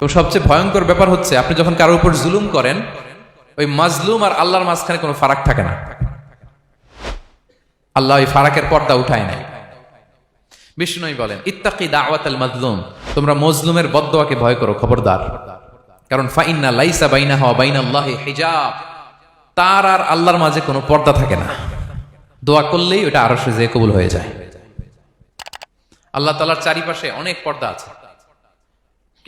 তো সবচেয়ে ভয়ঙ্কর ব্যাপার হচ্ছে, আপনি যখন কারোর উপর জুলুম করেন, ওই মাজলুম আর আল্লাহর মাঝখানে কোনো ফারাক থাকে না। আল্লাহ ওই ফারাকের পর্দা উঠায় নাই। বিষ্ণুই বলেন, ইত্তাকি দাওয়াত আল মাজলুম, তোমরা মজলুমের বদদোয়াকে ভয় করো, খবরদার। কারণ ফাইন্না লাইসা বাইনা হওয়া বাইনা আল্লাহ হিজাব। তার আর আল্লাহর মাঝে কোনো পর্দা থাকে না। দোয়া করলেই ওটা আরও যে কবুল হয়ে যায়। আল্লাহ তালার চারিপাশে অনেক পর্দা আছে।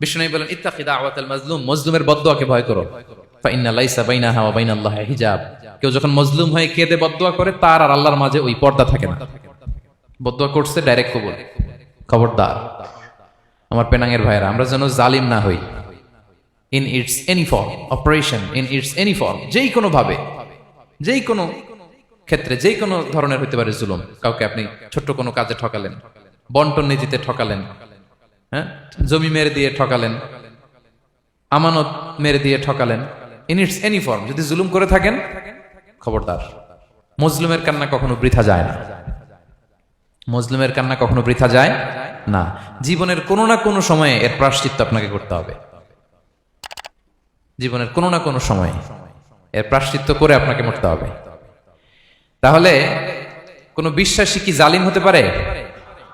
বিষ্ণু বলেন মাজলুম, মজলুমের বদদোয়াকে ভয় করো। লাইসা বাইনাহা ওয়া বাইনাল্লাহি হিজাব। কেউ যখন মজলুম কেঁদে বদদোয়া করে, তার আর আল্লাহর মাঝে ওই পর্দা থাকে না। বদদোয়া করছে ডাইরেক্ট কবুল। খবরদার। আমার ভাইরা আমরা যেন জালিম না হই। In its any form operation in its any form যেই কোনো ভাবে যেই কোনো ক্ষেত্রে যেই কোনো ধরনের হইতে পারে জুলুম। কাউকে আপনি ছোট্ট কোনো কাজে ঠকালেন, বন্টন নীতিতে ঠকালেন হ্যাঁ? জমি মেরে দিয়ে ঠকালেন। আমানত মেরে দিয়ে ঠকালেন। ইন ইটস এনি ফর্ম যদি জুলুম করে থাকেন, খবরদার। মজলুমের কান্না কখনো বৃথা যায় না। মজলুমের কান্না কখনো বৃথা যায় না। জীবনের কোনো না কোনো সময়ে এর প্রাশ্চিত্য আপনাকে করতে হবে। জীবনের কোনো না কোনো সময়ে এর প্রাশ্চিত্য করে আপনাকে মরতে হবে। তাহলে কোন বিশ্বাসী কি জালিম হতে পারে?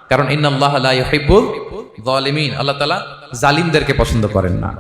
কারণ ইন্নাল্লাহ লা ইউহিব্বুল জালিমিন আল্লাহ তালা জালিমদেরকে পছন্দ করেন না।